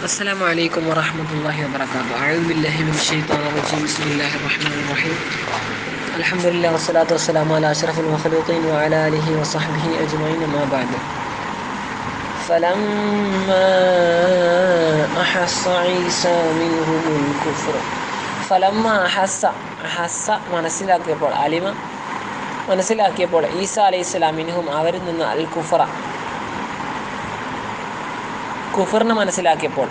السلام عليكم ورحمة الله وبركاته أعوذ بالله من الشيطان الرجيم بسم الله الرحمن الرحيم الحمد لله والصلاة والسلام على أشرف المخلوقين وعلى آله وصحبه أجمعين ما بعد فلما أحس عيسى منهم الكفر فلما أحس أحس മനസ്സിലാക്കിയപ്പോൾ അലിമ മനസ്സിലാക്കിയപ്പോൾ ഈസ അലൈഹി സ്വലാമിനും അവരിൽ നിന്ന് അൽ കുഫറ കുഫറിനെ മനസ്സിലാക്കിയപ്പോൾ.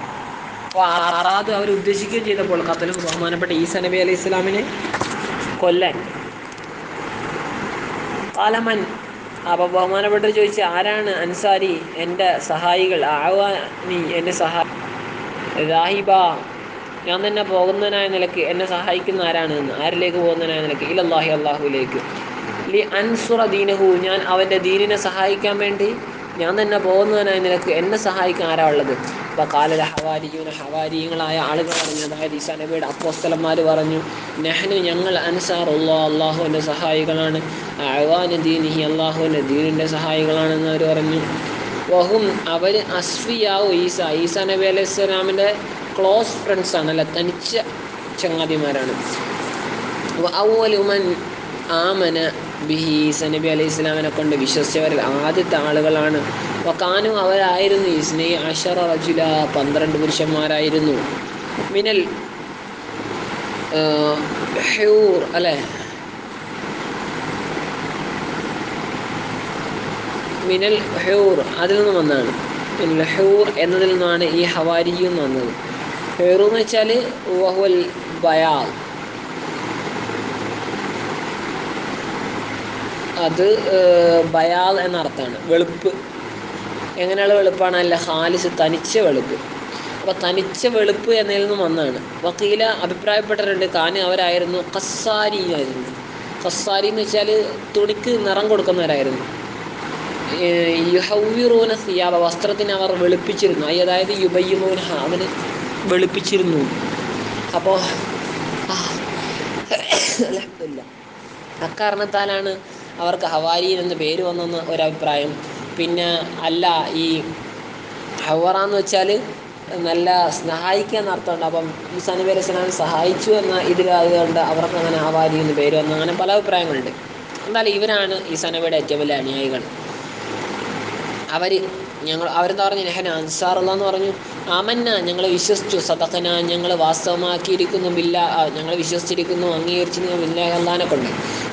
ആറാദ് അവർ ഉദ്ദേശിക്കുകയും ചെയ്തപ്പോൾ കത്തലും ബഹുമാനപ്പെട്ട ഈസ നബി അലൈഹി ഇസ്ലാമിനെ കൊല്ലാൻ. കാലമൻ അപ്പോൾ ബഹുമാനപ്പെട്ടത് ചോദിച്ചു ആരാണ് അൻസാരി? എന്റെ സഹായികൾ. ആവാനി എന്റെ സഹാ രാഹിബ ഞാൻ തന്നെ പോകുന്നതിനായ നിലയ്ക്ക് എന്നെ സഹായിക്കുന്ന ആരാണ് എന്ന്. ആരിലേക്ക് പോകുന്നതിനായ നിലയ്ക്ക്? ഇലല്ലാഹി അള്ളാഹുലേക്ക് ലി അൻസുറ ദീനഹു ഞാൻ അവന്റെ ദീനിനെ സഹായിക്കാൻ വേണ്ടി ഞാൻ തന്നെ പോകുന്നതിനായി നിനക്ക് എന്നെ സഹായിക്കാൻ ആരാ ഉള്ളത്? അപ്പോൾ കാലല ഹവാരിയൂന ഹവാരിയങ്ങളായ ആളുകൾ പറഞ്ഞു. അതായത് ഈസാ നബിയുടെ അപ്പോസ്തലന്മാർ പറഞ്ഞു നെഹ്നു ഞങ്ങൾ അൻസാറുള്ള അള്ളാഹുവിന്റെ സഹായികളാണ്. അഴവാന് ദീനിഹി അള്ളാഹുവിന്റെ ദീനിന്റെ സഹായികളാണെന്ന് അവർ പറഞ്ഞു. വഹും അവർ അസ്ഫിയാവും ഈസ. ഈസാ നബി അലൈഹി സ്വലാമിന്റെ ക്ലോസ് ഫ്രണ്ട്സ് ആണ് അല്ല തനിച്ച ചങ്ങാതിമാരാണ്. ഔവലുമൻ ആമന ബിഹി ഈസ നബി അലൈഹി ഇസ്ലാമിനെ കൊണ്ട് വിശ്വസിച്ചവരിൽ ആദ്യത്തെ ആളുകളാണ്. വക്കാനും അവരായിരുന്നു ഇസ്നെ അഷറ റജുല പന്ത്രണ്ട് പുരുഷന്മാരായിരുന്നു. മിനൽ ഹ്യൂർ അല്ലേ? മിനൽ ഹ്യൂർ അതിൽ നിന്ന് വന്നാണ് മിനൽ ഹ്യൂർ എന്നതിൽ നിന്നാണ് ഈ ഹവാരിയും വന്നത്. ഹെയറു എന്ന് വെച്ചാൽ ബയാൽ അത് ബയാൽ എന്നർത്ഥമാണ്. വെളുപ്പ്. എങ്ങനെയുള്ള വെളുപ്പാണ്? അല്ല ഹാലിസ് തനിച്ച വെളുപ്പ്. അപ്പോൾ തനിച്ച വെളുപ്പ് എന്നതിൽ നിന്നും വന്നതാണ്. വക്കീല അഭിപ്രായപ്പെട്ടിട്ടുണ്ട് കാന് അവരായിരുന്നു കസാരി ആയിരുന്നു. കസാരി എന്ന് വെച്ചാൽ തുണിക്ക് നിറം കൊടുക്കുന്നവരായിരുന്നു. യുഹൗവിറൂന സിയാബ വസ്ത്രത്തിന് അവർ വെളുപ്പിച്ചിരുന്നു. അതായത് യുബയ്യൂന അവന് വെളുപ്പിച്ചിരുന്നു. അപ്പോൾ അക്കാരണത്താലാണ് അവർക്ക് ഹവാരിയിൽ എന്ന പേര് വന്നെന്ന് ഒരഭിപ്രായം. പിന്നെ അല്ല ഈ ഹവറ എന്ന് വെച്ചാൽ നല്ല സഹായിക്കുക എന്നർത്ഥമുണ്ട് അപ്പം ഈ സനബി അലൈഹി സഹായിച്ചു എന്ന ഇതിലായതുകൊണ്ട് അവർക്ക് അങ്ങനെ ഹവാരി എന്ന് പേര് വന്നു. അങ്ങനെ പല അഭിപ്രായങ്ങളുണ്ട്. എന്തായാലും ഇവരാണ് ഈ സനബിയുടെ ഏറ്റവും വലിയ അനുയായികൾ. അവർ ഞങ്ങൾ അവരെന്താ പറഞ്ഞു? നെഹന അൻസാറുള്ള എന്ന് പറഞ്ഞു. അമന്ന ഞങ്ങൾ വിശ്വസിച്ചു. സദഖന ഞങ്ങൾ വാസ്തവമാക്കിയിരിക്കുന്നു ബില്ല ഞങ്ങൾ വിശ്വസിച്ചിരിക്കുന്നു അംഗീകരിച്ചിരിക്കുന്നു ബില്ല അള്ളഹാനെ കൊണ്ട്.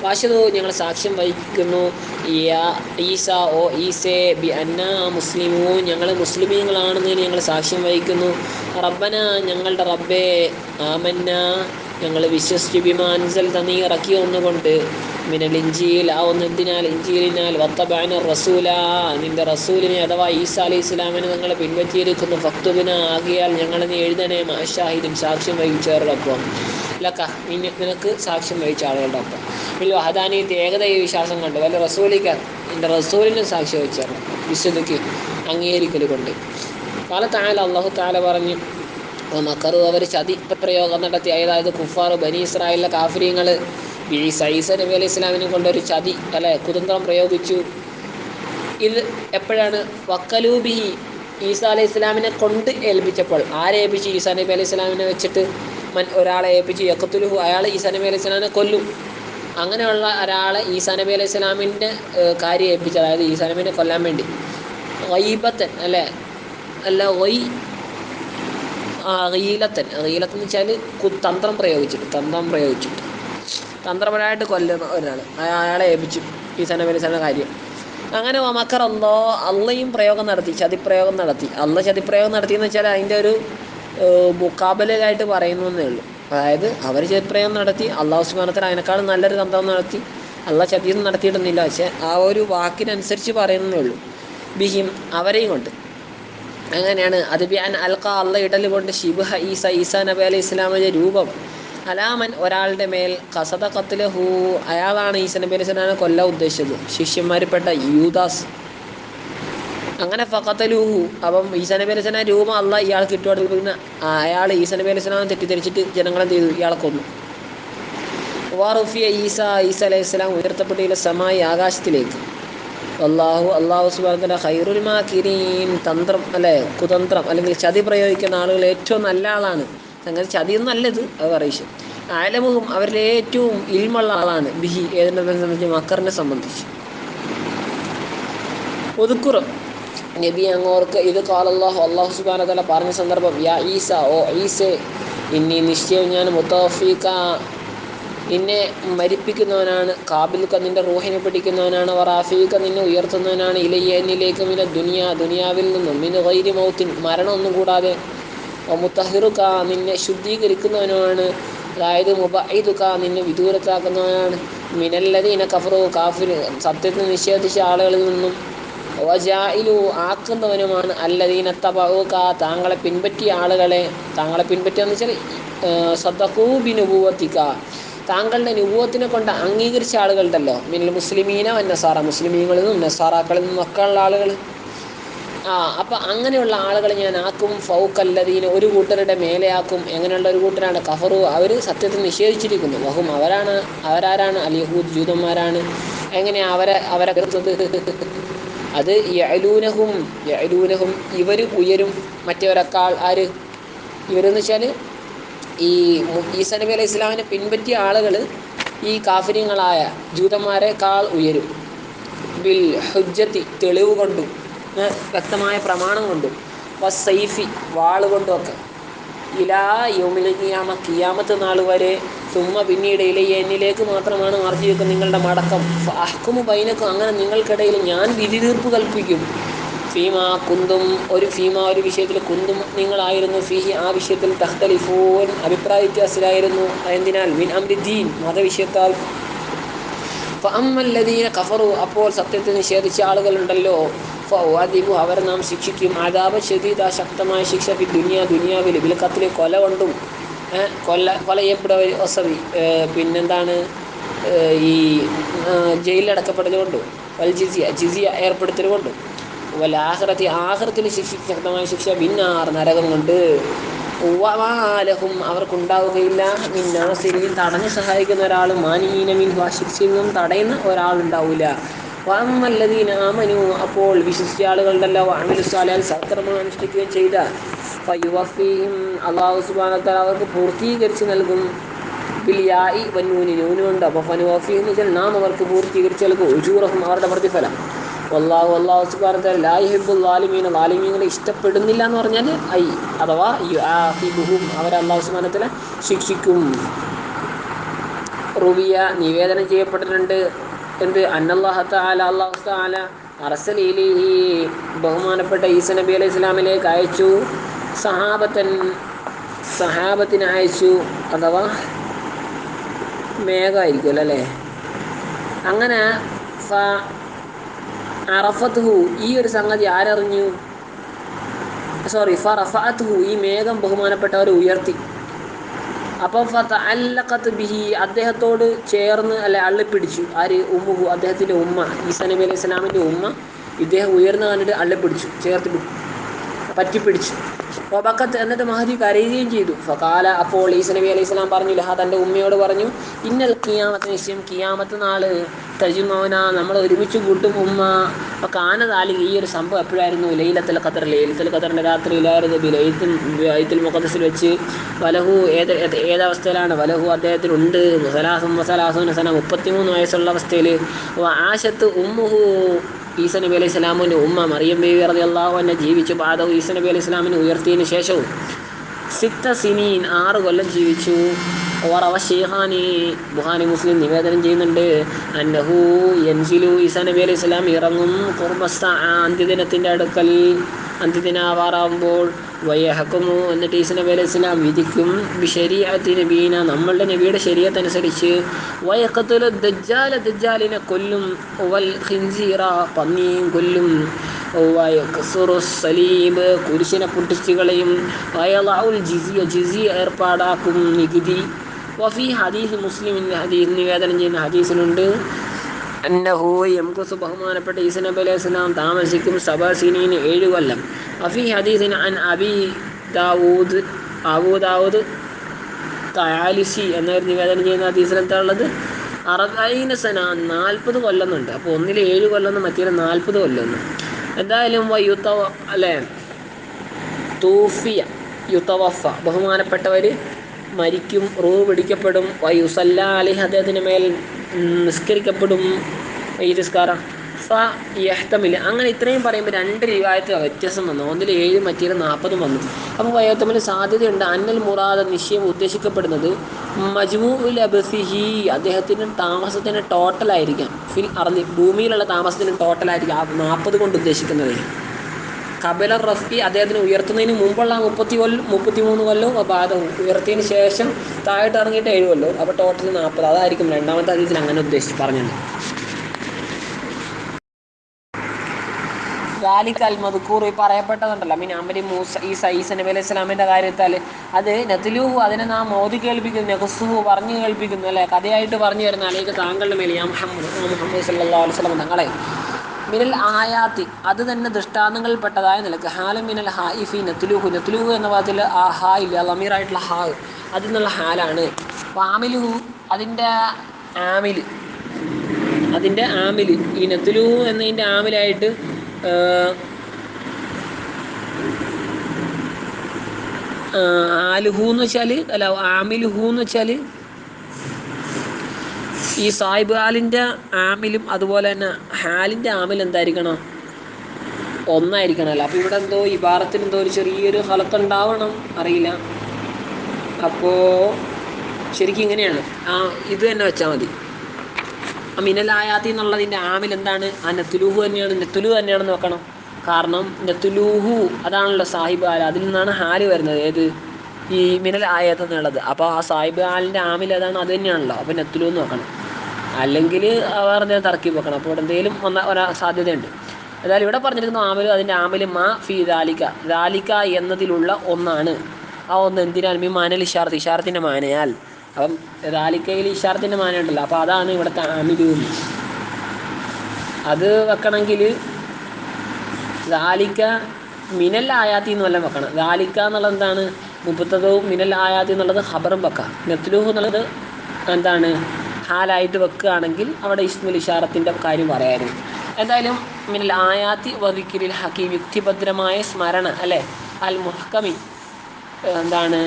വാശതു ഞങ്ങൾ സാക്ഷ്യം വഹിക്കുന്നു. ഈസ ഓ ഈസെ ബി അന്ന മുസ്ലിമോ ഞങ്ങൾ മുസ്ലിമീങ്ങളാണെന്ന് ഞങ്ങൾ സാക്ഷ്യം വഹിക്കുന്നു. റബ്ബന ഞങ്ങളുടെ റബ്ബേ ആമന്ന ഞങ്ങൾ വിശ്വസിച്ചു ബിമാൻസൽ തന്നീ ഇറക്കി ഒന്നുകൊണ്ട്. മിനൽ ഇഞ്ചിയിൽ ആ ഒന്നെന്തിനാൽ? ഇഞ്ചിയിലിനാൽ വത്തബാന റസൂല നിന്റെ റസൂലിനെ അഥവാ ഈസ അലൈഹി ഇസ്ലാമിനെ നിങ്ങൾ പിൻപറ്റിയിരിക്കുന്നു. ഫക്തുബിന ആകിയാൽ ഞങ്ങളെ നീ എഴുതണേ മാഷാഹിദും സാക്ഷ്യം വഹിച്ചവരോടൊപ്പം. ലക്ക നിനക്ക് സാക്ഷ്യം വഹിച്ച ആളുകളുടെ ഒപ്പം. ഇല്ല വഹദാനീയത്ത് ഏകതയെ വിശ്വാസം കൊണ്ട് വല്ല റസൂലിക്ക എന്റെ റസൂലിനും സാക്ഷ്യം വഹിച്ചാണ്. വിശുദ്ധിക്ക് അംഗീകരിക്കൽ കൊണ്ട് കാലത്തായാലും അള്ളാഹു താല പറഞ്ഞു മക്കറു അവർ ചതി പ്രയോഗം നടത്തി. അതായത് കുഫാർ ബനി ഇസ്രായേലിലെ കാഫര്യങ്ങൾ ഈ സൈസ നബി അലൈഹി ഇസ്ലാമിനെ കൊണ്ടൊരു ചതി അല്ലെ കുതന്ത്രം പ്രയോഗിച്ചു. ഇത് എപ്പോഴാണ്? വക്കലൂബിഹി ഈസ അലൈഹി ഇസ്ലാമിനെ കൊണ്ട് ഏൽപ്പിച്ചപ്പോൾ. ആരെ ഏൽപ്പിച്ചു? ഈസാ നബി അലൈഹി ഇസ്ലാമിനെ വെച്ചിട്ട് മൻ ഒരാളെ ഏൽപ്പിച്ച് യക്കത്തുലുഹു അയാൾ ഈസാ നബി അലൈഹി സ്വലാമിനെ കൊല്ലും. അങ്ങനെയുള്ള ഒരാളെ ഈസാ നബി അലൈഹി സ്വലാമിന്റെ കാര്യം ഏൽപ്പിച്ചു അതായത് ഈസാ നബിനെ കൊല്ലാൻ വേണ്ടി. വൈബത്തൻ അല്ലേ? അല്ല വൈ റീലത്തൻ എന്ന് വെച്ചാൽ തന്ത്രം പ്രയോഗിച്ചിട്ട് തന്ത്രം പ്രയോഗിച്ചിട്ട്. തന്ത്രപരമായിട്ട് കൊല്ലുന്ന ഒരാൾ അയാളെ ഏൽപ്പിച്ചു ഈ സ്വലാമിന്റെ കാര്യം. അങ്ങനെ മക്കർ അല്ലോ അള്ളയും പ്രയോഗം നടത്തി ചതിപ്രയോഗം നടത്തി. അള്ള ചതിപ്രയോഗം നടത്തിയെന്ന് വെച്ചാൽ അതിന്റെ ഒരു മുക്കാബലയായിട്ട് എന്നേ ഉള്ളൂ. അതായത് അവർ ചതിപ്രയോഗം നടത്തി അള്ളാഹു സുബാനത്തിൽ അതിനേക്കാളും നല്ലൊരു തന്ത്രം നടത്തി അള്ളാഹ് ചതിയൊന്നും നടത്തിയിട്ടൊന്നുമില്ല. പക്ഷേ ആ ഒരു വാക്കിനനുസരിച്ച് പറയുന്നേ ഉള്ളൂ. ബിഹിം അവരെയും കൊണ്ട്. അങ്ങനെയാണ്. അത് ബിയാൻ അൽക്ക അള്ള ഇടൽ കൊണ്ട് ഷിബുഹ ഈസ ഈസാ നബി അലൈഹി ഇസ്ലാമിന്റെ രൂപം. അലാമൻ ഒരാളുടെ മേൽ കസത കത്തിലെ ഹൂ അയാളാണ് ഈസ നബി അലൈഹി സ്വലാമിനെ കൊല്ലാൻ ഉദ്ദേശിച്ചത്. ശിഷ്യന്മാരിൽപ്പെട്ട യൂദാസ്. അങ്ങനെ ഫക്കത്തലൂഹു അപ്പം ഈസ നബി അലൈഹി സ്വലാം രൂപം അല്ല ഇയാൾക്ക് ഇട്ടുകൊടുത്തു പിന്നെ അയാൾ ഈസ നബി അലൈഹി സ്വലാം തെറ്റിദ്ധരിച്ചിട്ട് ജനങ്ങളെ ചെയ്തു? ഇയാളെ കൊന്നു. വാറുഫിയ ഈസ ഈസ അലൈഹി സ്വലാം ഉയർത്തപ്പെട്ടിയിലെ സമായി ആകാശത്തിലേക്ക്. അള്ളാഹു അള്ളാഹു സുബാന ഹൈറുൽമാ മാക്കിരീൻ തന്ത്രം അല്ലേ കുതന്ത്രം അല്ലെങ്കിൽ ചതി പ്രയോഗിക്കുന്ന ആളുകൾ ഏറ്റവും നല്ല ആളാണ്. സംഗതി ചതിയൊന്നും നല്ലത് അത് പറയിച്ചു ആലമുഖം അവരിൽ ഏറ്റവും ഇൽമുള്ള ആളാണ്. ബിഹി ഏതിനെ സംബന്ധിച്ച്? മക്കറിനെ സംബന്ധിച്ച്. ഒതുക്കുറം. നബി അങ്ങോർക്ക് ഇത് കാലല്ലാഹു അള്ളാഹു സുബാന തല പറഞ്ഞ സന്ദർഭം യാ ഈസ ഓ ഈസെ ഇനി നിശ്ചയം ഞാൻ മുത്തഫീക്ക നിന്നെ മരിപ്പിക്കുന്നവനാണ് കാബിൽക്ക നിന്റെ റൂഹിനെ പിടിക്കുന്നവനാണ് വറാഫീക്ക നിന്നെ ഉയർത്തുന്നവനാണ് ഇലയ്യ എന്നിലേക്ക് മിന ദുനിയ ദുനിയാവിൽ നിന്നും മിന് വൈരി മൗത്തിൻ മരണമൊന്നും കൂടാതെ. മുത്തഹിറുക്ക നിന്നെ ശുദ്ധീകരിക്കുന്നവനുമാണ് അതായത് മുബൈദുക്ക നിന്നെ വിദൂരത്താക്കുന്നവനാണ്. മിനല്ലതീന കഫറു കാഫിർ സത്യത്തെ നിഷേധിച്ച ആളുകളിൽ നിന്നും ആക്കുന്നവനുമാണ് അല്ലദീന തബഊക. താങ്കളെ പിൻപറ്റിയ ആളുകളെ താങ്കളെ പിൻപറ്റിയെന്ന് വെച്ചാൽ സദഖൂബിനുഭൂവത്തിക്ക താങ്കളുടെ നുഭവത്തിനെ കൊണ്ട് അംഗീകരിച്ച ആളുകളുണ്ടല്ലോ. മിനൽ മുസ്ലിമീന നസാറ. മുസ്ലിമീങ്ങളിൽ നിന്നും നസാറാക്കളിൽ നിന്നും ഒക്കെ ഉള്ള ആളുകൾ ആ അപ്പം അങ്ങനെയുള്ള ആളുകളെ ഞാൻ ആക്കും. ഫൗക്കല്ലദീന ഒരു കൂട്ടരുടെ മേലെയാക്കും. എങ്ങനെയുള്ള ഒരു കൂട്ടരാണ്? കഫറു. അവർ സത്യത്തിൽ നിഷേധിച്ചിരിക്കുന്നു. വഹും അവരാണ്. അവരാരാണ്? അലിഹൂദ് ജൂതന്മാരാണ്. എങ്ങനെയാണ് അവരെ അവരെ അത് യലൂനഹും യലൂനഹും ഇവർ ഉയരും മറ്റവരെക്കാൾ ആര്? ഇവരെന്ന് വെച്ചാൽ ഈ ഈസ നബി അലൈഹി ഇസ്ലാമിനെ പിൻപറ്റിയ ആളുകൾ ഈ കാഫര്യങ്ങളായ ജൂതന്മാരെക്കാൾ ഉയരും. ബിൽ ഹുജ്ജത്തി തെളിവ് കൊണ്ടും വ്യക്തമായ പ്രമാണം കൊണ്ടും വസൈഫി വാൾ കൊണ്ടുമൊക്കെ ഇലാ യോമിൽ കിയാമ കിയാമത്ത് നാൾ വരെ തുമ്മ പിന്നീട് ഇലയെ എന്നിലേക്ക് മാത്രമാണ് മാർജിയൊക്കെ നിങ്ങളുടെ മടക്കം. അഹ്കുമു ബൈനക്കും അങ്ങനെ നിങ്ങൾക്കിടയിൽ ഞാൻ വിധി തീർപ്പ് കൽപ്പിക്കും. ഫീമ കുന്തും ഒരു ഫീമ ഒരു വിഷയത്തിൽ കുന്തും നിങ്ങളായിരുന്നു. ഫീഹി ആ വിഷയത്തിൽ തഖ്തലിഫൂൻ അഭിപ്രായ വ്യത്യാസത്തിലായിരുന്നു. എന്തിനാൽ മിൻ അമ്രിദ്ദീൻ മതവിഷയത്താൽ കഫറു അപ്പോൾ സത്യത്തെ നിഷേധിച്ച ആളുകളുണ്ടല്ലോ. ഫവാദിബു അവരെ നാം ശിക്ഷിക്കും. ആദാബ ഷദീദ ശക്തമായ ശിക്ഷ ദുനിയ ദുനിയാവിൽ വിലക്കത്തിൽ കൊല കൊണ്ടും കൊല്ല കൊല ചെയ്യപ്പെടുക വസവി പിന്നെന്താണ് ഈ ജയിലിലടക്കപ്പെടൽ കൊണ്ടും വൽ ജിസിയ ജിസിയ ഏർപ്പെടുത്തലുകൊണ്ടും കൊണ്ടും വൽ ആഹ്റത്തി ആഹ്റത്തിൽ ശിക്ഷ ശക്തമായ ശിക്ഷ ഭിന്നാർ നരകം കൊണ്ട് വമാലഹും അവർക്കുണ്ടാവുകയില്ല. മിന്നാസിരിയിൽ തടഞ്ഞു സഹായിക്കുന്ന ഒരാൾ മാനീന മിൻഹു ആ ശിക്ഷയിൽ നിന്നും തടയുന്ന ഒരാളുണ്ടാവില്ല വാമല്ലതീന ആമനു അപ്പോൾ വിശ്വസിച്ച ആളുകളുണ്ടല്ലോ. അമിലു സാലാൻ സക്രമം അനുഷ്ഠിക്കുകയും ചെയ്ത. ഫയുവഫീഹിം അള്ളാഹു സുബാനത്താൽ അവർക്ക് പൂർത്തീകരിച്ച് നൽകും. ബിലിയായി വന്നൂനി നൂനുണ്ട്. അപ്പോൾ ഫനുവഫീഹ് എന്ന് വെച്ചാൽ നാം അവർക്ക് പൂർത്തീകരിച്ച് നൽകും. ഉജൂറഹും അവരുടെ പ്രതിഫലം. വല്ലാഹു അള്ളാഹു സുബാനത്താൽ ലാഹിബുൽ ആലിമീൻ ആലിമീങ്ങളെ ഇഷ്ടപ്പെടുന്നില്ല എന്ന് പറഞ്ഞാൽ ഐ അഥവാ യുആഹിബുഹും അവരെ അള്ളാഹു സുബാനത്തിലെ ശിക്ഷിക്കും. റുവിയ നിവേദനം ചെയ്യപ്പെട്ടിട്ടുണ്ട്. എന്ത്? അന്നല്ലാഹ താല അള്ളാഹു താല ഈ ബഹുമാനപ്പെട്ട ഈസ നബി അലൈഹി ഇസ്ലാമിലേക്ക് അയച്ചു. സഹാബത്തൻ സഹാബത്തിന് അയച്ചു. അഥവാ മേഘമായിരിക്കുമല്ലോ അല്ലേ? അങ്ങനെ ഫ അറഫത്തുഹു ഈ ഒരു സംഗതി ആരറിഞ്ഞു? സോറി ഫറഫഅത്തുഹു ഈ മേഘം ബഹുമാനപ്പെട്ടവർ ഉയർത്തി. അപ്പം ഫഅല്ലഖത്ത് ബിഹി അദ്ദേഹത്തോട് ചേർന്ന് അല്ലെ അള്ളിപ്പിടിച്ചു. ആര്? ഉമ്മുഹു അദ്ദേഹത്തിന്റെ ഉമ്മ ഈസാ നബി അലൈഹി സ്വലാമിന്റെ ഉമ്മ ഇദ്ദേഹം ഉയർന്നു കണ്ടിട്ട് അള്ളിപ്പിടിച്ചു ചേർത്ത് പിടിച്ചു പറ്റിപ്പിടിച്ചു. ഒബക്കത്ത് എന്നിട്ട് മഹദി കരയുകയും ചെയ്തു. ഫകാല അപ്പോൾ ഈസ നബി അലൈഹി സ്വലാം പറഞ്ഞു ലഹ തന്റെ ഉമ്മയോട് പറഞ്ഞു ഇന്നൽ കിയാമത്ത് നിശ്ചയം കിയാമത്ത് നാൾ തജുമോന നമ്മൾ ഒരുമിച്ച് കൂട്ടും ഉമ്മ. അപ്പോൾ കാനതാലി ഈ ഒരു സംഭവം എപ്പോഴായിരുന്നു? ലൈലത്തുൽ ഖത്തർ ലൈലത്തുൽ ഖത്തറിന്റെ രാത്രിയിലായിരുന്നു ലൈത്തുൽ ലൈത്തുൽ മുഖദ്സിൽ വെച്ച് വലഹു ഏത് ഏത് ഏതവസ്ഥയിലാണ് വലഹു അദ്ദേഹത്തിനുണ്ട്. സലാസും വസലാസും സന മുപ്പത്തിമൂന്ന് വയസ്സുള്ള അവസ്ഥയിൽ ആശത്ത് ഉമ്മുഹു ഈസ നബി അലൈഹി സ്വലാമിന്റെ ഉമ്മ മറിയം ബേബി അറബി അള്ളാഹു എന്നെ ജീവിച്ചു പാദവും ഈസ നബി അലൈഹി സ്വലാമിനെ ഉയർത്തിയതിന് ശേഷവും സിത്ത സിനീൻ ആറ് കൊല്ലം ജീവിച്ചു. ഓറവ ഷെയ്ഹാനി ബുഹാനി മുസ്ലിം നിവേദനം ചെയ്യുന്നുണ്ട്. അന്നഹു എൻസിലു ഈസ നബി അലൈഹി സ്വലാം ഇറങ്ങും. കുർബസ്ത അന്ത്യദിനത്തിന്റെ അടുക്കൽ അന്ത്യദിനാവാറാകുമ്പോൾ വയഹക്കുമു എന്നിട്ട് ഈസ നബി അലൈഹി വിധിക്കും ബിഷരിയത്തി നബീന. നമ്മളുടെ നബിയുടെ ശരീരത്തനുസരിച്ച് വയക്കത്തുല ദജ്ജാല ദജ്ജാലിനെ കൊല്ലും. വൽ ഹിൻസീറ പന്നിയും കൊല്ലും. സലീബ് കുരിശിനെ പൊട്ടിച്ചുകളയും വയലാവുൽ ജിസിയ ജിസി ഏർപ്പാടാക്കും നികുതി. വഫി ഹദീസ് മുസ്ലിമിന്റെ ഹദീസ് നിവേദനം ചെയ്യുന്ന ഹദീസിലുണ്ട്. എംകുസ് ബഹുമാനപ്പെട്ട ഈസ നബി അലൈഹി സ്വലാം താമസിക്കും സബസീനീന് ഏഴ് കൊല്ലം. അഫി ഹദീസിന് അൻ അബി ദാവൂദ് അബൂ ദാവൂദ് തയാലിസി എന്നൊരു നിവേദനം ചെയ്യുന്ന ഹദീസിലെന്താ ഉള്ളത്? അറബൈന സന നാൽപ്പത് കൊല്ലമെന്നുണ്ട് അപ്പോൾ ഒന്നിൽ ഏഴ് കൊല്ലമെന്ന് മറ്റേ നാൽപ്പത് കൊല്ലമെന്ന് എന്തായാലും വയുത്ത അല്ലേ? തൂഫിയ യുത്തവഫ ബഹുമാനപ്പെട്ടവർ മരിക്കും റൂ പിടിക്കപ്പെടും. വയുസല്ല അലി അദ്ദേഹത്തിന് മേൽ നിസ്കരിക്കപ്പെടും ഈ നിസ്കാരം ഫ യഹ്തമിൽ. അങ്ങനെ ഇത്രയും പറയുമ്പോൾ രണ്ട് രീതി വ്യത്യാസം വന്നു ഒന്നിൽ ഏഴ് മറ്റേ നാൽപ്പതും വന്നു. അപ്പോൾ വയോത്തമിന് സാധ്യതയുണ്ട്. അന്നൽ മുറാദ നിശ്ചയം ഉദ്ദേശിക്കപ്പെടുന്നത് മജ്മു ഉൽ അബസിഹി അദ്ദേഹത്തിന് താമസത്തിന് ടോട്ടലായിരിക്കാം ഫിൽ അറിഞ്ഞ് ഭൂമിയിലുള്ള താമസത്തിന് ടോട്ടലായിരിക്കാം ആ നാൽപ്പത് കൊണ്ട് ഉദ്ദേശിക്കുന്നത്. കബല റഫ്കി അദ്ദേഹത്തിന് ഉയർത്തുന്നതിന് മുമ്പുള്ള മുപ്പത്തി കൊല്ലം മുപ്പത്തി മൂന്ന് കൊല്ലവും ബാധവും ഉയർത്തിയതിന് ശേഷം താഴോട്ട് ഇറങ്ങിയിട്ട് ഏഴ് കൊല്ലവും. അപ്പോൾ ടോട്ടൽ നാൽപ്പത് അതായിരിക്കും രണ്ടാമത്തെ അതിഥിയിൽ അങ്ങനെ ഉദ്ദേശിച്ച് പറഞ്ഞത്. ഗാലിക് അൽ മധുക്കൂർ ഈ പറയപ്പെട്ടതുണ്ടല്ലോ. മീൻ അമരി മൂസ ഈ സൈസ് നബി അലൈഹി സ്വലാമിന്റെ കാര്യത്താൽ അത് നത്തിലൂഹു അതിനെ നാം മോദി കേൾപ്പിക്കുന്നു നെഹസുഹു പറഞ്ഞു കേൾപ്പിക്കുന്നു അല്ലേ? കഥയായിട്ട് പറഞ്ഞു തരുന്ന അല്ലെങ്കിൽ താങ്കളുടെ മേലെ ഞാൻ മുഹമ്മദ് മുഹമ്മദ് സല്ലാ അലൈഹി സ്വലം തങ്ങളെ മിനൽ ആയാത്തി. അത് തന്നെ ദൃഷ്ടാന്തങ്ങളിൽപ്പെട്ടതായ നിലയ്ക്ക്. ഹാല മിനൽ ഹായിഫി നത്തുലുഹു നത്തുലുഹു എന്ന പദത്തിൽ ആ ഹാ ഇല്ല ലമീറായിട്ടുള്ള ഹാ. അതിൽ നിന്നുള്ള ഹാലാണ്. അപ്പോൾ ആമിലുഹു അതിന്റെ ആമിൽ അതിന്റെ ആമിൽ ഈ നത്തുലുഹു എന്നതിന്റെ ആമിലായിട്ട് ആലുഹു എന്ന് വെച്ചാൽ അല്ല ആമിലുഹു എന്ന് വെച്ചാൽ ഈ സാഹിബ് ഹാലിന്റെ ആമിലും അതുപോലെ തന്നെ ഹാലിന്റെ ആമിൽ എന്തായിരിക്കണം? ഒന്നായിരിക്കണമല്ലോ അപ്പോൾ ഇവിടെ എന്തോ ഭാരത്തിന് എന്തോ ഒരു ചെറിയൊരു ഫലത്തുണ്ടാവണം അറിയില്ല. അപ്പോൾ ശരിക്കും ഇങ്ങനെയാണ്. ആ ഇത് തന്നെ വെച്ചാൽ മതി. മിനലായാത്തി എന്നുള്ളതിന്റെ ആമിൽ എന്താണ്? ആ നെത്തുലൂഹു തന്നെയാണ്. നെത്തുലു തന്നെയാണെന്ന് നോക്കണം. കാരണം നെത്തുലൂഹു അതാണല്ലോ സാഹിബ് ആല അതിൽ നിന്നാണ് ഹാൽ വരുന്നത്. ഏത്? ഈ മിനൽ ആയത് എന്നുള്ളത്. അപ്പോൾ ആ സാഹിബ് ഹാലിന്റെ ആമിൽ അതാണ് അത് തന്നെയാണല്ലോ. അപ്പോൾ നെത്തുലു നോക്കണം. അല്ലെങ്കിൽ അവർ എന്തെങ്കിലും തർക്കി വെക്കണം. അപ്പോൾ എന്തെങ്കിലും ഒന്ന ഒരാ സാധ്യതയുണ്ട്. എന്നാൽ ഇവിടെ പറഞ്ഞിരിക്കുന്ന ആമൽ അതിന്റെ ആമൽ മാ ഫി ദാലിക. ദാലിക എന്നതിലുള്ള ഒന്നാണ്. ആ ഒന്ന് എന്തിനാണ്? മീ മാനൽ ഇഷാർത്ത് ഇഷാർത്തിന്റെ മാനയാൽ. അപ്പം ദാലിക്കയിൽ ഇഷാർത്തിന്റെ മാന ഉണ്ടല്ലോ. അപ്പോൾ അതാണ് ഇവിടുത്തെ ആമിലു അത് വെക്കണമെങ്കിൽ ദാലിക്ക മിനൽ ആയാത്തി എന്ന് വല്ലതും വെക്കണം. ദാലിക്ക എന്നുള്ളത് എന്താണ്? മുപ്പത്തതവും മിനൽ ആയാത്തി എന്നുള്ളത് ഹബറും വെക്കാം. നെത്ലൂഹ് എന്നുള്ളത് എന്താണ്? ഹാലായിട്ട് വെക്കുകയാണെങ്കിൽ അവിടെ ഇസ്മുൽ ഇഷാറത്തിന്റെ കാര്യം പറയായിരുന്നു. എന്തായാലും മിനൽ ആയാത്തി വധിക്കിരിൽ ഹക്കീം യുക്തിഭദ്രമായ സ്മരണ അല്ലേ? അൽ മുഹക്കമി എന്താണ്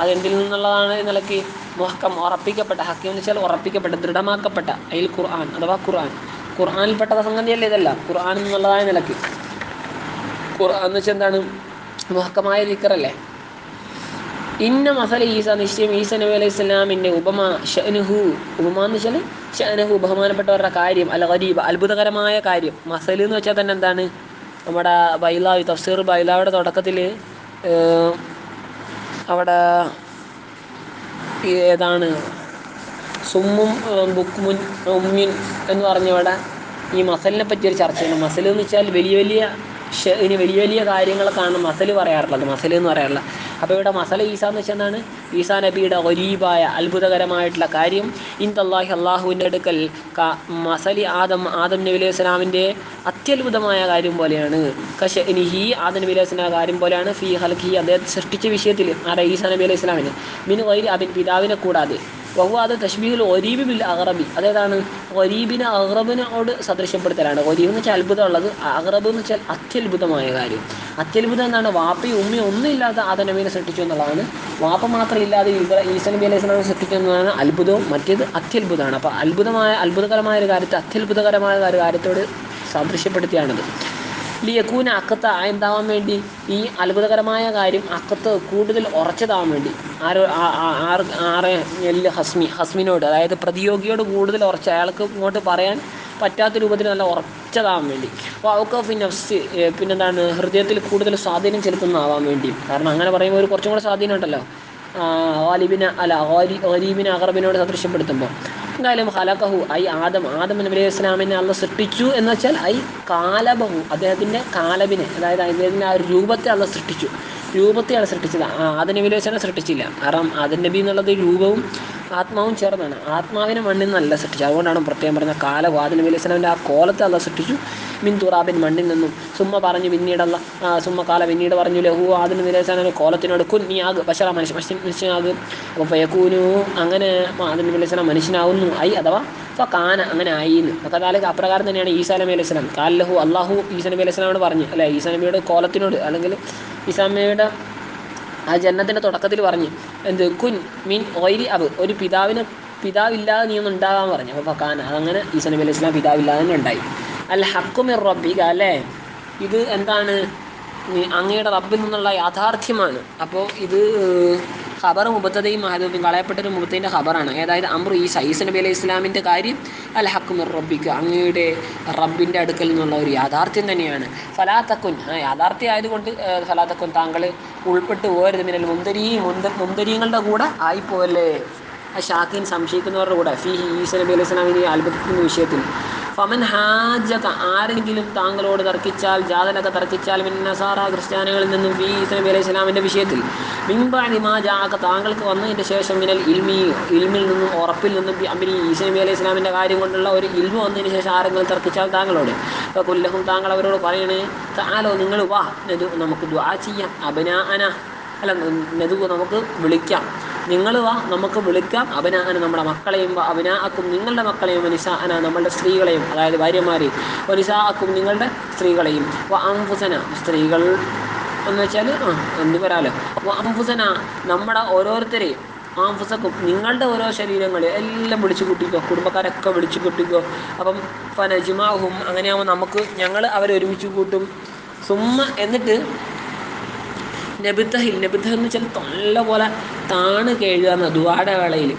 അതെന്തിൽ നിന്നുള്ളതാണ് നിലയ്ക്ക് മുഹക്കം ഉറപ്പിക്കപ്പെട്ട ഹക്കീം എന്ന് വെച്ചാൽ ഉറപ്പിക്കപ്പെട്ട ദൃഢമാക്കപ്പെട്ട അയിൽ ഖുർആൻ അഥവാ ഖുർആൻ. ഖുർആനിൽപ്പെട്ട സംഗതിയല്ല ഇതല്ല? ഖുർആൻ എന്നുള്ളതായ നിലയ്ക്ക്. ഖുർആൻ എന്ന് വെച്ചാൽ എന്താണ്? മുഹക്കമായ ദിക്കറല്ലേ ഇന്ന മസല ഈസ നിശ്ചയം ഈസ നബി അലൈഹി സ്വലാമിന്റെ ഉപമ ഷനുഹു ഉപമ എന്ന് വെച്ചാൽ ഷനുഹു ബഹുമാനപ്പെട്ടവരുടെ കാര്യം അല്ല ഗരീബ് അത്ഭുതകരമായ കാര്യം. മസൽ എന്ന് വെച്ചാൽ തന്നെ എന്താണ്? നമ്മുടെ ബൈലാവി തഫ്സീർ ബൈലാവിടെ തുടക്കത്തിൽ അവിടെ ഏതാണ്? സുമ്മും ബുക്മുൻ ഉമ്മിൻ എന്ന് പറഞ്ഞവിടെ ഈ മസലിനെ പറ്റിയൊരു ഒരു ചർച്ചയുണ്ട്. മസൽ എന്ന് വെച്ചാൽ വലിയ വലിയ ഇനി വലിയ വലിയ കാര്യങ്ങളൊക്കെയാണ് മസൽ പറയാറുള്ളത് മസൽ എന്ന് പറയാറുള്ളത് അപ്പോൾ ഇവിടെ മസല ഈസ എന്ന് വെച്ചാൽ എന്താണ്? ഈസാ നബിയുടെ ഒരീബായ അത്ഭുതകരമായിട്ടുള്ള കാര്യം. ഇൻതല്ലാഹി അള്ളാഹുവിന്റെ അടുക്കൽ മസലി ആദം ആദം നബി അലൈഹി സ്വലാമിന്റെ അത്യത്ഭുതമായ കാര്യം പോലെയാണ്. കശ ഇനി ഹി ആദം നബി അലൈഹി സ്വലാം കാര്യം പോലെയാണ്. ഫി ഹൽഖി അദ്ദേഹത്തെ സൃഷ്ടിച്ച വിഷയത്തിൽ ആരാ? ഈസാ നബി അലൈഹി സ്വലാമിന്. മിൻ വൈരി അബിൻ പിതാവിനെ കൂടാതെ. അത് തഷ്ബീഹുൽ ഒരീബി ബിൽ അഹ്റബി അതേതാണ്? ഒരീബിനെ അഹ്റബിനോട് സദൃശ്യപ്പെടുത്തലാണ്. ഒരീബ് എന്ന് വെച്ചാൽ അത്ഭുതമുള്ളത്. അഹ്റബ് എന്ന് വെച്ചാൽ അത്യത്ഭുതമായ കാര്യം. അത്യത്ഭുതം എന്നാണ് വാപ്പയും ഉമ്മയും ഒന്നും ഇല്ലാതെ ആദം നബീനെ സൃഷ്ടിച്ചു എന്നുള്ളതാണ്. വാപ്പ മാത്രം ഇല്ലാതെ ഈസ നബി അലൈഹി സ്വലാമിനെ സൃഷ്ടിച്ചു എന്നതാണ് അത്ഭുതവും. മറ്റേത് അത്യത്ഭുതമാണ്. അപ്പോൾ അത്ഭുതമായ അത്ഭുതകരമായ ഒരു കാര്യത്തെ അത്യത്ഭുതകരമായ ഒരു കാര്യത്തോട് സാദൃശ്യപ്പെടുത്തിയാണത്. ലിയക്കൂന അക്കത്ത് എന്താവാൻ വേണ്ടി ഈ അത്ഭുതകരമായ കാര്യം അക്കത്ത് കൂടുതൽ ഉറച്ചതാവാൻ വേണ്ടി. ആരോ ആറ് എല്ല് ഹസ്മി ഹസ്മിനോട് അതായത് പ്രതിയോഗിയോട് കൂടുതൽ ഉറച്ച അയാൾക്ക് ഇങ്ങോട്ട് പറയാൻ പറ്റാത്ത രൂപത്തിൽ നല്ല ഉറച്ചതാവാൻ വേണ്ടി. അപ്പോൾ അവക്ക് പിന്നെ പിന്നെന്താണ് ഹൃദയത്തിൽ കൂടുതൽ സ്വാധീനം ചെലുത്തുന്നതാവാൻ വേണ്ടി കാരണം അങ്ങനെ പറയുമ്പോൾ ഒരു കുറച്ചും കൂടെ സ്വാധീനം ഉണ്ടല്ലോ. ഗാലിബിനെ അല്ല ഗരീബിനെ അഹറബിനോട് സദൃശ്യപ്പെടുത്തുമ്പോൾ. എന്തായാലും ഹലക്കഹു ഐ ആദം ആദം നബി അലൈഹി ഇസ്ലാമിനെ അള്ള സൃഷ്ടിച്ചു എന്ന് വെച്ചാൽ ഐ കാലബഹു അദ്ദേഹത്തിന്റെ കാലബിനെ അതായത് അദ്ദേഹത്തിന്റെ ആ ഒരു രൂപത്തെ അള്ള സൃഷ്ടിച്ചു. രൂപത്തെയാണ് സൃഷ്ടിച്ചത്. ആദ്യ നബി അലൈഹി സൃഷ്ടിച്ചില്ല. കാരണം ആദനബി നബി എന്നുള്ളത് രൂപവും ആത്മാവും ചേർന്നാണ്. ആത്മാവിനെ മണ്ണിൽ നിന്നല്ല സൃഷ്ടിച്ചത്. അതുകൊണ്ടാണ് പ്രത്യേകം പറഞ്ഞ കാല അലൈഹി ആ കോലത്തെ അല്ല സൃഷ്ടിച്ചു. മിൻ തുറാബിൻ മണ്ണിൽ നിന്നും. സുമ്മ പറഞ്ഞു പിന്നീടല്ല സുമ്മ കാല പിന്നീട് പറഞ്ഞു ലഹു അലൈഹി സ്വലാമിന്റെ കോലത്തിനോട് കുൻ നീ ആക് പക്ഷേ മനുഷ്യ മനുഷ്യനാകും. അപ്പോൾ ഫയക്കൂനു അങ്ങനെ അലൈഹി സ്വലാം മനുഷ്യനാവുന്നു. ഐ അഥവാ അപ്പോൾ കാന അങ്ങനെ ആയിന്ന്. അപ്പോൾ അതായത് അപ്രകാരം തന്നെയാണ് ഈസാ നബി അലൈഹി സ്വലാം കാലഹു അള്ളാഹു ഈസാ നബി പറഞ്ഞു. അല്ലെ ഈസാ നബിയുടെ കോലത്തിനോട് അല്ലെങ്കിൽ ഈസാ നബിയുടെ ആ ജന്നത്തിന്റെ തുടക്കത്തിൽ പറഞ്ഞു എന്ത് കുൻ മീൻ ഓയിരി അബ്. ഒരു പിതാവിന് പിതാവില്ലാതെ നീ ഒന്ന് ഉണ്ടാകാൻ പറഞ്ഞു. അപ്പോൾ ഫക്കാന അങ്ങനെ ഈസാ നബി അലൈഹി പിതാവില്ലാതെ തന്നെ ഉണ്ടായി. അല്ല ഹക്കുമിർ റബ്ബിക അല്ലേ? ഇത് എന്താണ്? അങ്ങയുടെ റബ്ബിൽ നിന്നുള്ള യാഥാർത്ഥ്യമാണ്. അപ്പോൾ ഇത് ഖബർ മുബത്തതയും മഹദൂബും കളയപ്പെട്ടൊരു മുബത്തതിന്റെ ഖബറാണ്. അതായത് അമ്രു ഈ സൈസ് നബി അലൈഹി ഇസ്ലാമിന്റെ കാര്യം അൽ ഹക്കുമർ റബ്ബിക്ക് അങ്ങയുടെ റബ്ബിന്റെ അടുക്കൽ നിന്നുള്ള ഒരു യാഥാർത്ഥ്യം തന്നെയാണ്. ഫലാത്തക്കുൻ യാഥാർത്ഥ്യം ആയതുകൊണ്ട് ഫലാത്തക്കുൻ താങ്കൾ ഉൾപ്പെട്ട് പോകരുത് മിനൽ മുന്തരി മുന്ത മുന്തരീങ്ങളുടെ കൂടെ ആയിപ്പോയല്ലേ? ആ ഷാക്കിൻ സംശയിക്കുന്നവരുടെ കൂടെ. ഫി ഈസ നബി അലൈഹി സ്വലാമിനെ അത്ഭുതത്തിന്റെ വിഷയത്തിൽ. ഫമൻ ഹാജക ആരെങ്കിലും താങ്കളോട് തർക്കിച്ചാൽ ജാതനൊക്കെ തർക്കിച്ചാൽ മിൻ നസാറ ക്രിസ്ത്യാനികളിൽ നിന്നും ഫി ഇസ്ലബി അലൈഹി സ്വലാമിന്റെ വിഷയത്തിൽ മിൻബാണി മാ ജാക താങ്കൾക്ക് വന്നതിന്റെ ശേഷം മിനൽ ഇൽമി ഇൽമിൽ നിന്നും ഉറപ്പിൽ നിന്നും അമ്പിനി ഇസ്ലബി അലൈഹി സ്വലാമിന്റെ കാര്യം കൊണ്ടുള്ള ഒരു ഇൽമ വന്നതിന് ശേഷം ആരെങ്കിലും തർക്കിച്ചാൽ താങ്കളോട്. അപ്പോൾ കൊല്ലഹും താങ്കൾ അവരോട് പറയണേ താലോ നിങ്ങൾ വാ നമുക്ക് ദ്വാ ചെയ്യാം. അബനാ അന അല്ല നെതു നമുക്ക് വിളിക്കാം. നിങ്ങൾ വാ നമുക്ക് വിളിക്കാം. അബനാഅന നമ്മുടെ മക്കളെയും അവനാക്കും നിങ്ങളുടെ മക്കളെയും നിസാഅന നമ്മളുടെ സ്ത്രീകളെയും അതായത് ഭാര്യമാരെയും നിസാഅക്കും നിങ്ങളുടെ സ്ത്രീകളെയും. അംഫുസന സ്ത്രീകൾ എന്ന് വെച്ചാൽ ആ എന്ത് വരാലോ? അപ്പോൾ അംഫുസന നമ്മുടെ ഓരോരുത്തരെയും ആംഫുസക്കും നിങ്ങളുടെ ഓരോ ശരീരങ്ങളെ എല്ലാം വിളിച്ചു കൂട്ടിക്കോ. കുടുംബക്കാരൊക്കെ വിളിച്ചു കൂട്ടിക്കോ. അപ്പം ഫനജിമാവും അങ്ങനെയാകുമ്പോൾ നമുക്ക് ഞങ്ങൾ അവരെ ഒരുമിച്ച് കൂട്ടും. സുമ്മ എന്നിട്ട് നബിത്തഹിൽ നബിത്തഹ് എന്ന് വെച്ചാൽ തൊല്ല പോലെ താണ് കേഴുക ദുവാട വേളയിൽ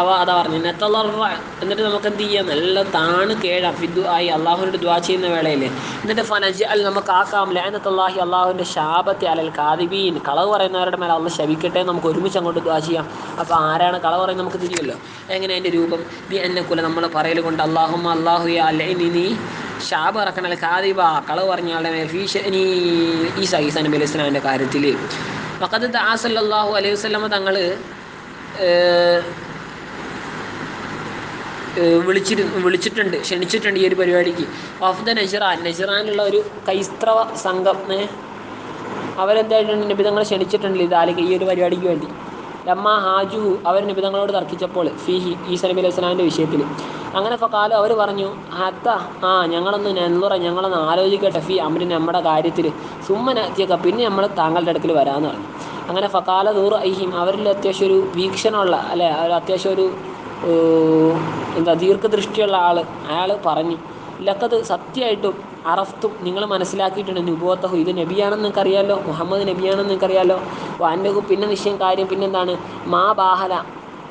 അവ അതാ പറഞ്ഞു നെത്തലറ എന്നിട്ട് നമുക്ക് എന്ത് ചെയ്യാം? നല്ല താണ് കേഴാം ഫിദു ആയി അള്ളാഹുവിന്റെ ദ്വാ ചെയ്യുന്ന വേളയിൽ. എന്നിട്ട് ഫനജ് അൽ നമുക്ക് ആക്കാം ലാനത്തല്ലാഹി അള്ളാഹുവിന്റെ ശാപത്തെ അലൽ കാദിബീൻ കളവ് പറയുന്നവരുടെ മേലെ അള്ള ശവിക്കട്ടെ നമുക്ക് ഒരുമിച്ച് അങ്ങോട്ട് ദ്വാ ചെയ്യാം. അപ്പോൾ ആരാണ് കളവ് പറയുന്നത് നമുക്ക് തിരിയല്ലോ എങ്ങനെ അതിന്റെ രൂപം? ബി എന്നെക്കുല നമ്മൾ പറയൽ കൊണ്ട് അള്ളാഹും അള്ളാഹു അല്ലെ നീ ഷാബ് ഇറക്കണൽ കളവ് കളവ് പറഞ്ഞാളുടെ മേൽ ഫീഷനി ഈസ ഈസ നബി അലൈഹി സ്വലാമിന്റെ കാര്യത്തിൽ വക്കത്ത് താസല്ലാഹു അലൈഹി വസ്ലമ തങ്ങൾ വിളിച്ചിരുന്നു വിളിച്ചിട്ടുണ്ട് ക്ഷണിച്ചിട്ടുണ്ട് ഈ ഒരു പരിപാടിക്ക്. ഓഫ് വഫ്ദ നജിറാൻ നജിറാനുള്ള ഒരു ക്രൈസ്തവ സംഘം അവരെന്തായിട്ടുണ്ട്? നിബിധങ്ങൾ ക്ഷണിച്ചിട്ടുണ്ട് ഇതാലേക്ക് ഈ ഒരു പരിപാടിക്ക് വേണ്ടി. ലമ്മ ഹാജു അവർ നിബിധങ്ങളോട് തർക്കിച്ചപ്പോൾ ഫിഹി ഈസ നബി അലൈഹി സ്വലാമിന്റെ വിഷയത്തിൽ അങ്ങനെ കാലം അവർ പറഞ്ഞു അത്ത ആ ഞങ്ങളൊന്ന് നെന്തുറ ഞങ്ങളൊന്ന് ആലോചിക്കട്ടെ ഫി അമ്രിന് നമ്മുടെ കാര്യത്തിൽ സുമ്മനാക്കിയൊക്കെ പിന്നെ നമ്മൾ താങ്കളുടെ അടുക്കൽ വരാമെന്ന് പറഞ്ഞു. അങ്ങനെ ഫക്കാല ദൂർ ഐഹിം അവരിൽ അത്യാവശ്യം ഒരു വീക്ഷണമുള്ള അല്ലെ ഒരു അത്യാവശ്യം ഒരു എന്താ ദീർഘദൃഷ്ടിയുള്ള ആൾ അയാൾ പറഞ്ഞു. ലക്കത് സത്യമായിട്ടും അറഫ്തും നിങ്ങൾ മനസ്സിലാക്കിയിട്ടുണ്ട്. നുബോത്തഹു ഇത് നബിയാണെന്ന് നിങ്ങൾക്കറിയാലോ മുഹമ്മദ് നബിയാണെന്ന് നിങ്ങൾക്കറിയാലോ. വാന്റെ പിന്നെ നിശ്ചയം കാര്യം പിന്നെന്താണ് മാ ബാഹല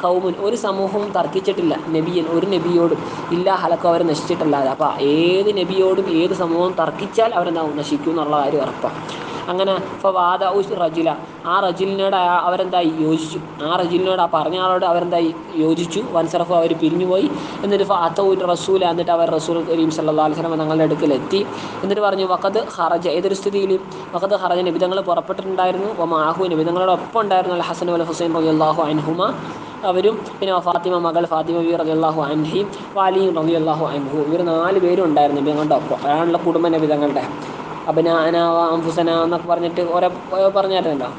കൗമുൻ ഒരു സമൂഹവും തർക്കിച്ചിട്ടില്ല. നബിയൻ ഒരു നബിയോടും ഇല്ല ഹലക്കോ അവരെ നശിച്ചിട്ടല്ലാതെ. അപ്പോൾ ഏത് നബിയോടും ഏത് സമൂഹവും തർക്കിച്ചാൽ അവരെന്താവും നശിക്കും എന്നുള്ള കാര്യം ഉറപ്പാണ് അങ്ങനെ ഇപ്പോൾ വാദ റജില. ആ റജിലിനോട് അവരെന്തായി? യോജിച്ചു. ആ റജിലിനോട് ആ പറഞ്ഞ ആളോട് അവരെന്തായി? യോജിച്ചു. വൻസറഫ് അവർ പിരിഞ്ഞുപോയി. എന്നിട്ട് അത്തൗൽ റസൂല. എന്നിട്ട് അവർ റസൂൽ കരീം സല്ലാ അലിസ്ലാം തങ്ങളുടെ അടുക്കലെത്തി. എന്നിട്ട് പറഞ്ഞു വക്കത് ഹറജ ഏതൊരു സ്ഥിതിയിൽ വക്കത് ഹറജ നിബിധങ്ങൾ പുറപ്പെട്ടിട്ടുണ്ടായിരുന്നു. മാഹു നിബിധങ്ങളോടൊപ്പം ഉണ്ടായിരുന്നു അൽ ഹസൻ അൽ ഹുസൈൻ റബി അള്ളാഹു അൻഹുമ. അവരും പിന്നെ ഫാത്തിമ മകൾ ഫാത്തിമ ബി റബി അള്ളാഹു അൻഹിയും വാലിയും അള്ളാഹു അൻഹു ഇവർ നാല് പേരും ഉണ്ടായിരുന്നു. നബിതങ്ങളുടെ ഒപ്പം അയാളുടെ കുടുംബ നബിതങ്ങളുടെ അബനാന അംഫുസന എന്നൊക്കെ പറഞ്ഞിട്ട് ഓരോ പറഞ്ഞായിരുന്നല്ലോ.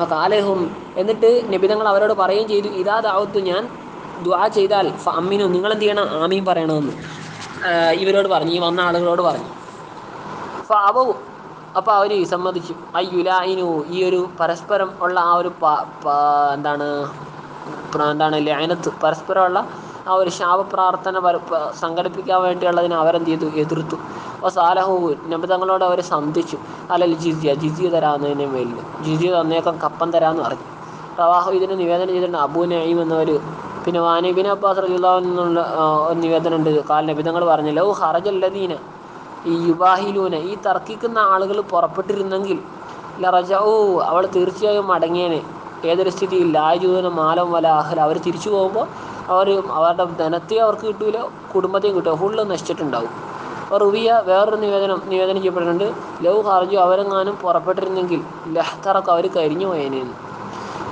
ആ കാലേഹും എന്നിട്ട് നബിതങ്ങൾ അവരോട് പറയുകയും ചെയ്തു ഇതാ ഞാൻ ദ്വാ ചെയ്താൽ അമ്മിനു നിങ്ങൾ എന്ത് ചെയ്യണം? ആമീൻ പറയണമെന്ന്. ഇവരോട് പറഞ്ഞു ഈ വന്ന ആളുകളോട് പറഞ്ഞു. അപ്പോൾ അവവും അപ്പോൾ അവർ സമ്മതിച്ചു. അയ്യുലായിനു ഈ ഒരു പരസ്പരം ഉള്ള ആ ഒരു എന്താണ് എന്താണ് ലയനത്ത് പരസ്പരമുള്ള ആ ഒരു ശാപപ്രാർത്ഥന സംഘടിപ്പിക്കാൻ വേണ്ടിയുള്ളതിനെ അവരെന്ത് ചെയ്തു? എതിർത്തു. അപ്പോൾ സാലഹു നബിതങ്ങളോട് അവർ സന്ധിച്ചു. അല്ലെങ്കിൽ ജിസിയ ജിസിയ തരാമെന്നതിന് മേലിൽ. ജിസിയ തന്നേക്കാം കപ്പം തരാമെന്ന് പറഞ്ഞു. റവാഹു ഇതിന് നിവേദനം ചെയ്തിട്ടുണ്ട്. അബൂ നഈം എന്നവർ പിന്നെ വാനിബിൻ അബ്ബാസ് നിന്നുള്ള ഒരു നിവേദനം ഉണ്ട്. കാല നബിതങ്ങൾ പറഞ്ഞു ലൗ ഹറജല്ലദീന ഈ യുബാഹിലൂന ഈ തർക്കിക്കുന്ന ആളുകൾ പുറപ്പെട്ടിരുന്നെങ്കിൽ ലറജഊ അവൾ തീർച്ചയായും മടങ്ങിയേനെ. ഏതൊരു സ്ഥിതിയിൽ ലാജൂന മാലം വല അഹല അവർ തിരിച്ചു പോകുമ്പോൾ അവർ അവരുടെ ധനത്തെ അവർക്ക് കിട്ടൂല കുടുംബത്തെയും കിട്ടുക ഫുള്ള് നശിച്ചിട്ടുണ്ടാവും. റുവിയ വേറൊരു നിവേദനം നിവേദനം ചെയ്യപ്പെട്ടിട്ടുണ്ട്. ലവ് ഹാർജു അവരെങ്ങാനും പുറപ്പെട്ടിരുന്നെങ്കിൽ ലഹ്തറൊക്കെ അവർ കരിഞ്ഞു പോയേനെന്ന്.